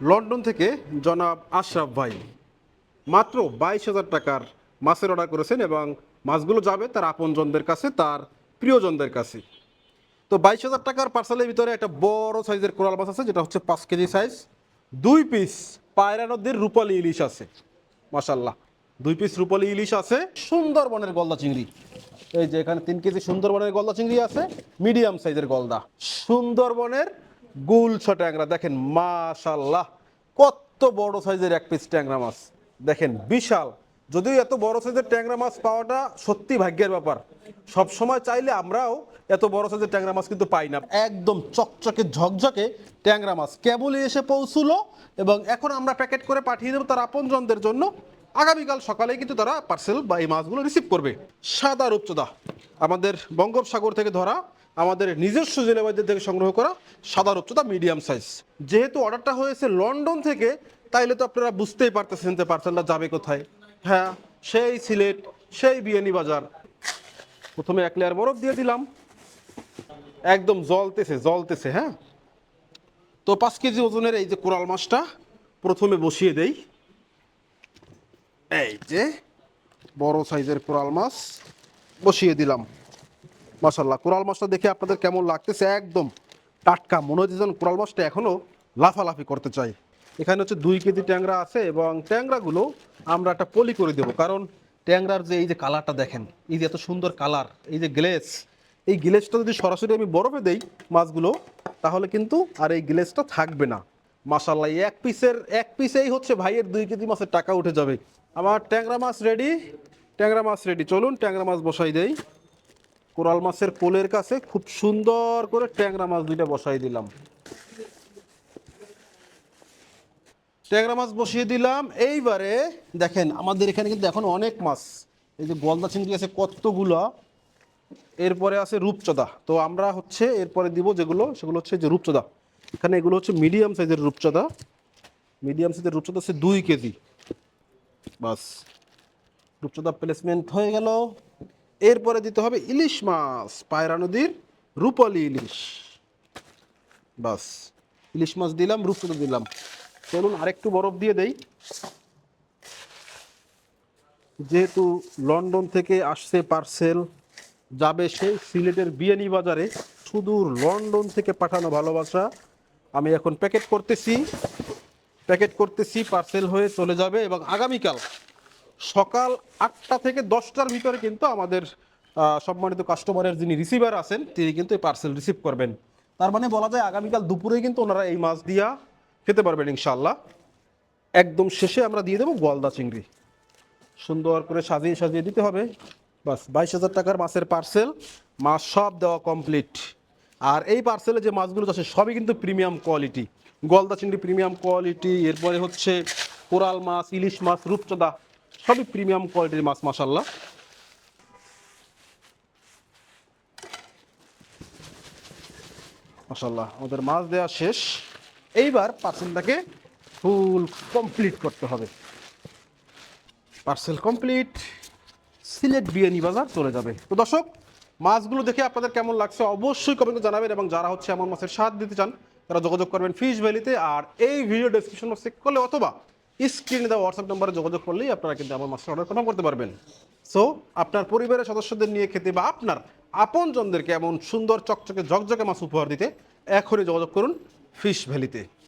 London থেকে জনাব আশরাফ ভাই। মাত্র বাইশ হাজার টাকার মাছের অর্ডার করেছেন এবং মাছগুলো যাবে তার আপনজনদের কাছে, তার প্রিয়জনদের কাছে। তো বাইশ হাজার টাকার পার্সেলের ভিতরে একটা বড় সাইজের কোরাল মাছ আছে, যেটা হচ্ছে পাঁচ কেজি সাইজ দুই পিস পায়রা নদীর রূপালী ইলিশ আছে মাসাল্লাহ দুই পিস রূপালী ইলিশ আছে, সুন্দরবনের গলদা চিংড়ি। এই যে এখানে তিন কেজি সুন্দরবনের গলদা চিংড়ি আছে মিডিয়াম সাইজের গলদা। সুন্দরবনের গুল ছ ট্যাংরা, দেখেন মাশাল্লাহ কত বড় সাইজের এক পিস ট্যাংরা মাছ। দেখেন বিশাল, যদিও এত বড় সাইজের ট্যাংরা মাছ পাওয়াটা সত্যি ভাগ্যের ব্যাপার। সব সময় চাইলে আমরাও এত বড় সাইজের ট্যাংরা মাছ কিন্তু পাই না। একদম চকচকে, ঝকঝকে ট্যাংরা মাছ। কেবলই এসে পৌঁছলো এবং এখন আমরা প্যাকেট করে পাঠিয়ে দেবো তার আপনজনদের জন্য। আগামীকাল সকালে কিন্তু তারা পার্সেল বা এই মাছগুলো রিসিভ করবে। সাদা রূপচোদা, আমাদের বঙ্গোপসাগর থেকে ধরা আমাদের নিজস্ব জেলাবাইদের থেকে সংগ্রহ করা সাদা রূপচোদা মিডিয়াম সাইজ যেহেতু অর্ডারটা হয়েছে লন্ডন থেকে, তাইলে তো আপনারা বুঝতেই পারতেছেন যে পার্সেলটা যাবে কোথায়। হ্যাঁ সেই সিলেট, সেই বিয়ানি বাজার। প্রথমে এক লেয়ার বরফ দিয়ে দিলাম। একদম জলতেছে জলতেছে হ্যাঁ। তো পাঁচ কেজি ওজনের এই যে কোরাল মাছটা, প্রথমে বসিয়ে দেই। এই যে বড় সাইজের কোরাল মাছ বসিয়ে দিলাম। মাসাল্লাহ কোরাল মাছটা দেখে আপনাদের কেমন লাগতেছে? একদম টাটকা মনে হচ্ছে যেন কোরাল মাছটা এখনও লাফালাফি করতে চাই। এখানে হচ্ছে দুই কেজি ট্যাংরা আছে এবং ট্যাংরাগুলো আমরা একটা পলি করে দেবো। কারণ ট্যাংরার যে এই যে কালারটা দেখেন, এই যে এত সুন্দর কালার, এই যে গ্লেস, এই গ্লেসটা যদি সরাসরি আমি বরফে দেই মাছগুলো, তাহলে কিন্তু আর এই গ্লেসটা থাকবে না। মাসাল্লাহ এক পিসের, এক পিসেই হচ্ছে ভাইয়ের দুই কেজি মাছের টাকা উঠে যাবে। আমার ট্যাংরা মাছ রেডি ট্যাংরা মাছ রেডি চলুন ট্যাংরা মাছ বসাই দেই। কোরাল মাছের কোলের কাছে খুব সুন্দর করে ট্যাংরা মাছ দুইটা বসাই দিলাম। ট্যাংরা মাছ বসিয়ে দিলাম। এইবারে দেখেন, আমাদের এখানে কিন্তু এখন অনেক মাছ। এই যে গলদা চিংড়ি আছে কতগুলো? এরপরে আছে রূপচদা। তো আমরা হচ্ছে এরপরে দিব যেগুলো, সেগুলো হচ্ছে যে রূপচদা। এখানে এগুলো হচ্ছে মিডিয়াম সাইজের রূপচদা। মিডিয়াম সাইজের রূপচদা হচ্ছে দুই কেজি। বাস। রূপচদা প্লেসমেন্ট হয়ে গেল। এরপরে দিতে হবে ইলিশ মাছ, পায়রা নদীর রূপালী ইলিশ। বাস, ইলিশ মাছ দিলাম রূপচদা দিলাম। চলুন আরেকটু বরফ দিয়ে দেই। যেহেতু লন্ডন থেকে আসছে পার্সেল, যাবে সেই সিলেটের বিয়ানি বাজারে। সুদূর লন্ডন থেকে পাঠানো ভালোবাসা। আমি এখন প্যাকেট করতেছি। প্যাকেট করতেছি, পার্সেল হয়ে চলে যাবে এবং আগামীকাল সকাল আটটা থেকে দশটার ভিতরে কিন্তু আমাদের সম্মানিত কাস্টমারের যিনি রিসিভার আছেন, তিনি কিন্তু এই পার্সেল রিসিভ করবেন। তার মানে বলা যায় আগামীকাল দুপুরেই কিন্তু ওনারা এই মাছ দিয়া খেতে পারবেন ইনশাল্লাহ একদম শেষে আমরা দিয়ে দেবো গলদা চিংড়ি। সুন্দর করে সাজিয়ে সাজিয়ে দিতে হবে। বাস, বাইশ হাজার টাকার মাছের পার্সেল মাছ সব দেওয়া কমপ্লিট আর এই পার্সেলে যে মাছগুলো আছে, সবই কিন্তু প্রিমিয়াম কোয়ালিটি গলদা চিংড়ি প্রিমিয়াম কোয়ালিটি এরপরে হচ্ছে কোরাল মাছ, ইলিশ মাছ, রূপচদা। সবই প্রিমিয়াম কোয়ালিটির মাছ মাসাল্লাহ মাসাল্লাহ আমাদের মাছ দেওয়া শেষ। এইবার পার্সেলটাকে ফুল কমপ্লিট করতে হবে। পার্সেল কমপ্লিট সিলেট বিরিয়ানি বাজার চলে যাবে। তো দর্শক, মাছগুলো দেখে আপনাদের কেমন লাগছে অবশ্যই কমেন্টে জানাবেন এবং যারা হচ্ছে এমন মাছের স্বাদ দিতে চান, তারা যোগাযোগ করবেন ফিশ ভ্যালিতে। আর এই ভিডিও ডেসক্রিপশন বক্সে করলে অথবা স্ক্রিনে দেওয়া হোয়াটসঅ্যাপ নম্বরে যোগাযোগ করলেই আপনারা কিন্তু আমার মাছটা অর্ডার কনফার্ম করতে পারবেন। সো আপনার পরিবারের সদস্যদের নিয়ে খেতে বা আপনার আপনজনদেরকে এমন সুন্দর চকচকে ঝকঝকে মাছ উপহার দিতে এখনই যোগাযোগ করুন ফিশ ভ্যালিতে